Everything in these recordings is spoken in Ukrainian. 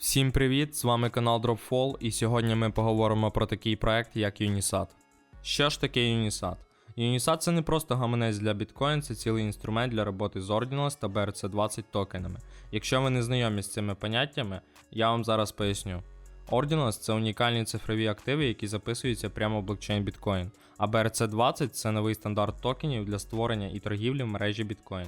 Всім привіт! З вами канал DropFall, і сьогодні ми поговоримо про такий проект, як Unisat. Що ж таке Unisat? Unisat це не просто гаманець для біткоін, це цілий інструмент для роботи з Ordinals та BRC20 токенами. Якщо ви не знайомі з цими поняттями, я вам зараз поясню. Ordinals це унікальні цифрові активи, які записуються прямо в блокчейн біткоін, а BRC20 це новий стандарт токенів для створення і торгівлі в мережі біткоін.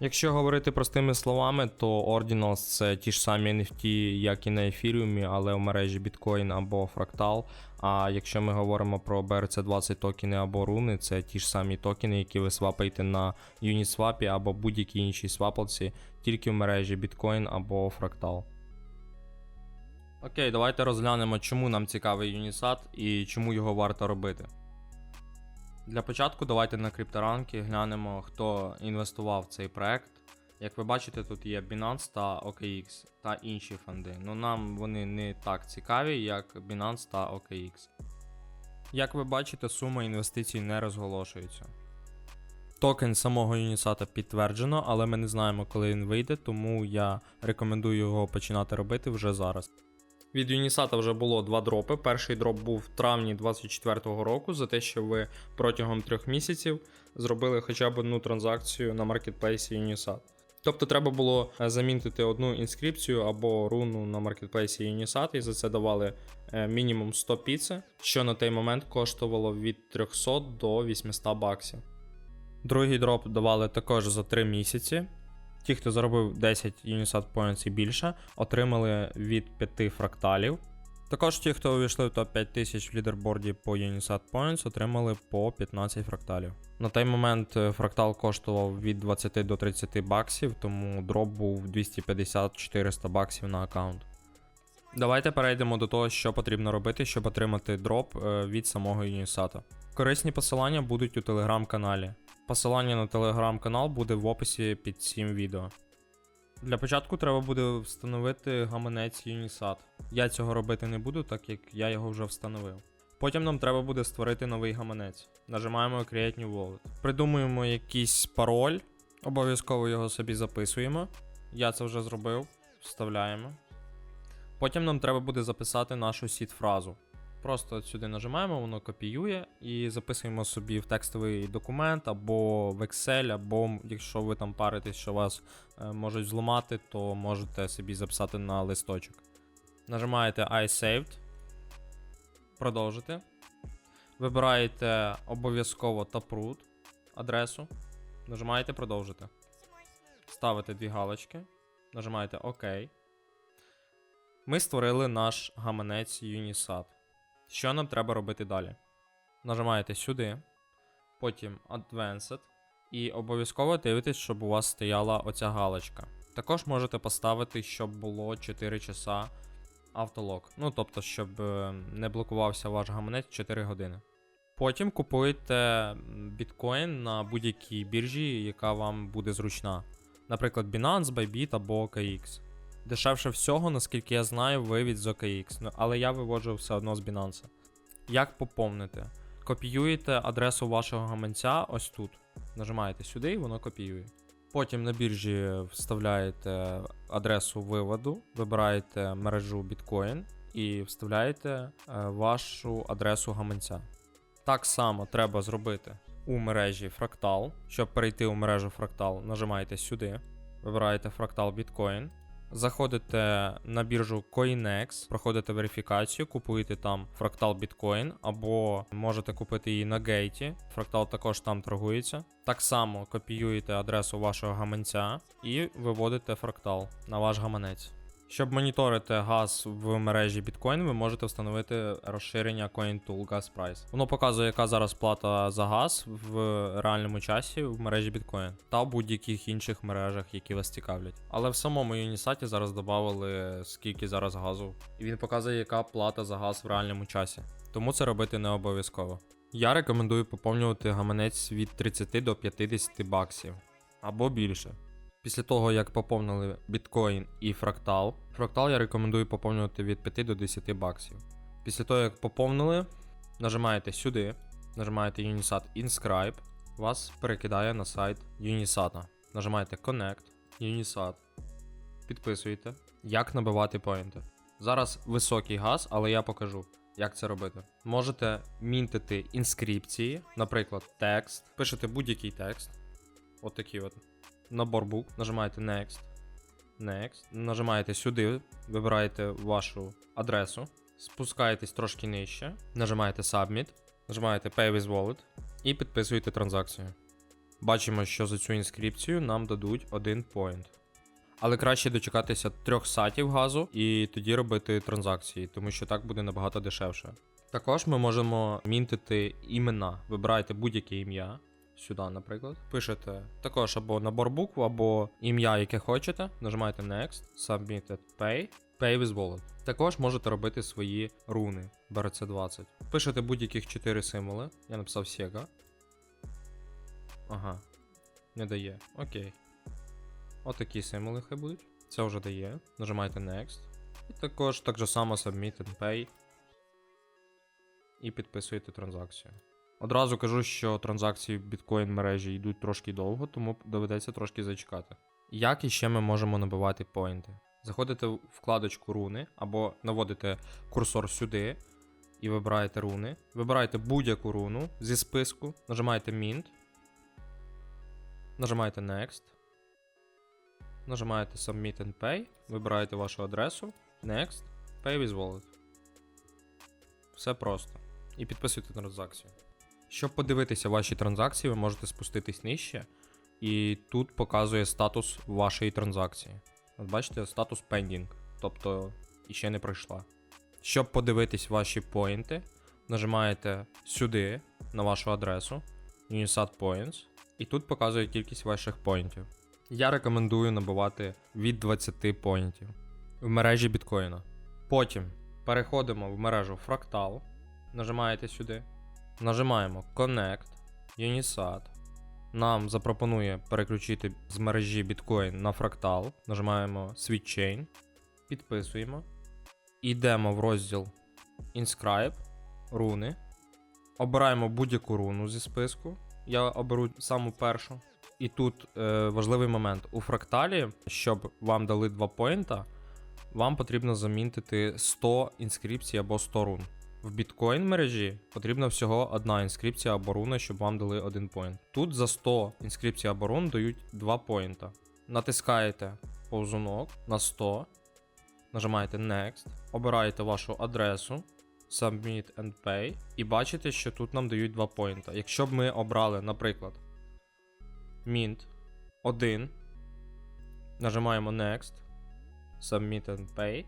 Якщо говорити простими словами, то Ordinals це ті ж самі NFT, як і на ефіріумі, але в мережі Bitcoin або Fractal. А якщо ми говоримо про BRC20 токени або руни, це ті ж самі токени, які ви свапаєте на Uniswap або будь-якій іншій свапалці, тільки в мережі Bitcoin або Fractal. Окей, давайте розглянемо, чому нам цікавий Unisat і чому його варто робити. Для початку давайте на крипторанки глянемо, хто інвестував в цей проект. Як ви бачите, тут є Binance та OKX та інші фонди. Ну нам вони не так цікаві, як Binance та OKX. Як ви бачите, сума інвестицій не розголошується. Токен самого Unisat підтверджено, але ми не знаємо, коли він вийде, тому я рекомендую його починати робити вже зараз. Від Unisat вже було два дропи. Перший дроп був в травні 2024 року за те, що ви протягом трьох місяців зробили хоча б одну транзакцію на маркетплейсі Unisat. Тобто треба було е, замінити одну інскрипцію або руну на маркетплейсі Unisat, і за це давали е, мінімум 100 піци, що на той момент коштувало від 300 до 800 баксів. Другий дроп давали також за 3 місяці. Ті, хто заробив 10 Unisat Points і більше, отримали від 5 фракталів. Також ті, хто увійшли в топ 5000 в лідерборді по Unisat Points, отримали по 15 фракталів. На той момент е, фрактал коштував від 20 до 30 баксів, тому дроп був 250-400 баксів на аккаунт. Давайте перейдемо до того, що потрібно робити, щоб отримати дроп е, від самого Unisat. Корисні посилання будуть у телеграм-каналі. Посилання на телеграм-канал буде в описі під цим відео. Для початку треба буде встановити гаманець Unisat. Я цього робити не буду, так як я його вже встановив. Потім нам треба буде створити новий гаманець. Нажимаємо Create New Wallet. Придумуємо якийсь пароль, обов'язково його собі записуємо. Я це вже зробив, вставляємо. Потім нам треба буде записати нашу сіт-фразу. Просто сюди нажимаємо, воно копіює і записуємо собі в текстовий документ або в Excel, або якщо ви там паритесь, що вас е, можуть зламати, то можете собі записати на листочок. Нажимаєте I saved. Продовжити. Вибираєте обов'язково Taproot адресу. Нажимаєте продовжити. Ставите дві галочки. Нажимаєте ОК. Ми створили наш гаманець Unisat. Що нам треба робити далі? Нажимаєте сюди, потім Advanced, і обов'язково дивитесь, щоб у вас стояла оця галочка. Також можете поставити, щоб було 4 часа автолог. Ну, тобто, щоб е, не блокувався ваш гаманець 4 години. Потім купуєте біткоін на будь-якій біржі, яка вам буде зручна. Наприклад, Binance, Bybit або OKX. Дешевше всього, наскільки я знаю, вивід з OKX, ну, але я виводжу все одно з Binance. Як поповнити? Копіюєте адресу вашого гаманця ось тут. Нажимаєте сюди і воно копіює. Потім на біржі вставляєте адресу виводу, вибираєте мережу Bitcoin і вставляєте е, вашу адресу гаманця. Так само треба зробити у мережі Fractal. Щоб перейти у мережу Fractal, нажимаєте сюди, вибираєте Fractal Bitcoin. Заходите на біржу CoinEx, проходите верифікацію, купуєте там фрактал біткоін, або можете купити її на гейті. Фрактал також там торгується. Так само копіюєте адресу вашого гаманця і виводите фрактал на ваш гаманець. Щоб моніторити газ в мережі Bitcoin, ви можете встановити розширення CoinTool Gas Price. Воно показує, яка зараз плата за газ в реальному часі в мережі Bitcoin та будь-яких інших мережах, які вас цікавлять. Але в самому Unisat зараз додали скільки зараз газу, і він показує, яка плата за газ в реальному часі. Тому це робити не обов'язково. Я рекомендую поповнювати гаманець від 30 до 50 баксів або більше. Після того, як поповнили біткоін і фрактал, фрактал я рекомендую поповнювати від 5 до 10 баксів. Після того, як поповнили, нажимаєте сюди, нажимаєте Unisat Inscribe, вас перекидає на сайт Unisat. Нажимаєте Connect, Unisat. підписуєте, як набивати поінти. Зараз високий газ, але я покажу, як це робити. Можете мінтити інскрипції, наприклад, текст. Пишете будь-який текст. От такий от. Набор букв. Нажимаєте Next. Next. Нажимаєте сюди, вибираєте вашу адресу. Спускаєтесь трошки нижче. Нажимаєте Submit. Нажимаєте Pay with Wallet і підписуєте транзакцію. Бачимо, що за цю інскрипцію нам дадуть один point. Але краще дочекатися трьох сатів газу і тоді робити транзакції, тому що так буде набагато дешевше. Також ми можемо мінтити імена. Вибираєте будь-яке ім'я. Сюди, наприклад. Пишете також або набор букв, або ім'я, яке хочете. Нажимаєте Next, Submitted Pay, Pay with Wallet. Також можете робити свої руни BRC20. Пишете будь-яких 4 символи. Я написав Sega. Ага. Не дає. Окей. Отакі символи хай будуть. Це вже дає. Нажимаєте Next. І також так же само Submit and Pay. І підписуєте транзакцію. Одразу кажу, що транзакції в біткоін мережі йдуть трошки довго, тому доведеться трошки зачекати. Як іще ми можемо набивати поінти? Заходите в вкладочку руни або наводите курсор сюди і вибираєте руни. Вибираєте будь-яку руну зі списку, нажимаєте Mint, нажимаєте Next, нажимаєте Submit and Pay, вибираєте вашу адресу, Next, Pay with Wallet. Все просто. І підписуйте транзакцію. Щоб подивитися ваші транзакції, ви можете спуститись нижче, і тут показує статус вашої транзакції. От бачите, статус pending, тобто іще не пройшла. Щоб подивитись ваші поінти, нажимаєте сюди на вашу адресу Unisat Points, і тут показує кількість ваших поінтів. Я рекомендую набувати від 20 поінтів в мережі біткоїна. Потім переходимо в мережу Fractal, нажимаєте сюди. Нажимаємо Connect, Unisat. Нам запропонує переключити з мережі Bitcoin на Fractal. Нажимаємо Switch Chain, підписуємо. Йдемо в розділ Inscribe, руни. Обираємо будь-яку руну зі списку. Я оберу саму першу. І тут е, важливий момент. У фракталі, щоб вам дали 2 поінта, вам потрібно замінтити 100 інскрипцій або 100 рун. В біткоін мережі потрібна всього одна інскрипція або руна, щоб вам дали один поінт. Тут за 100 інскрипцій або рун дають 2 поінта. Натискаєте повзунок на 100, нажимаєте Next, обираєте вашу адресу, Submit and Pay, і бачите, що тут нам дають 2 поінта. Якщо б ми обрали, наприклад, Mint 1, нажимаємо Next, Submit and Pay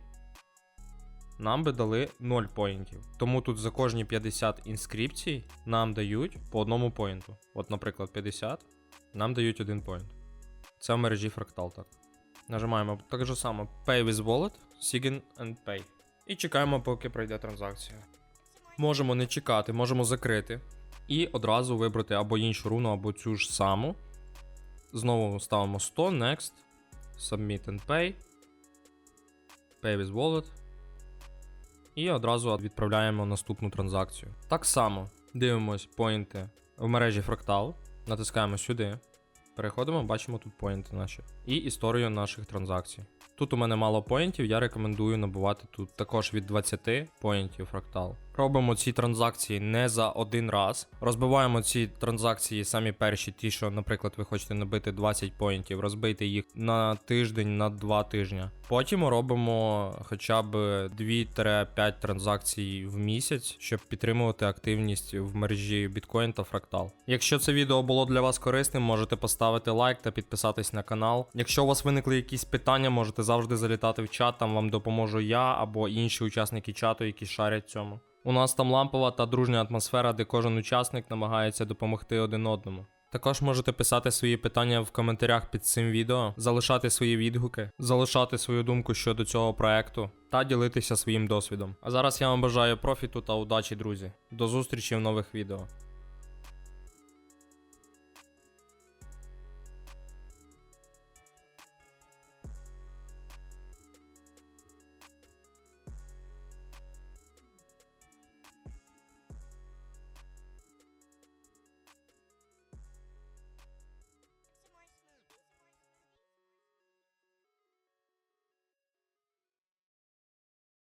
нам би дали 0 поінтів. Тому тут за кожні 50 інскрипцій нам дають по одному поінту. От, наприклад, 50, нам дають один поінт. Це в мережі Fractal так. Нажимаємо так же само Pay with Wallet, Sign and Pay. І чекаємо, поки пройде транзакція. Можемо не чекати, можемо закрити. І одразу вибрати або іншу руну, або цю ж саму. Знову ставимо 100, Next, Submit and Pay. Pay with Wallet і одразу відправляємо наступну транзакцію. Так само дивимось поінти в мережі Fractal, натискаємо сюди, переходимо, бачимо тут поінти наші і історію наших транзакцій. Тут у мене мало поінтів, я рекомендую набувати тут також від 20 поінтів Fractal. Робимо ці транзакції не за один раз. Розбиваємо ці транзакції самі перші, ті, що, наприклад, ви хочете набити 20 поінтів, розбийте їх на тиждень, на 2 тижня. Потім робимо хоча б 2-5 транзакцій в місяць, щоб підтримувати активність в мережі Bitcoin та Fractal. Якщо це відео було для вас корисним, можете поставити лайк та підписатись на канал. Якщо у вас виникли якісь питання, можете завжди залітати в чат, там вам допоможу я або інші учасники чату, які шарять цьому. У нас там лампова та дружня атмосфера, де кожен учасник намагається допомогти один одному. Також можете писати свої питання в коментарях під цим відео, залишати свої відгуки, залишати свою думку щодо цього проекту та ділитися своїм досвідом. А зараз я вам бажаю профіту та удачі, друзі. До зустрічі в нових відео.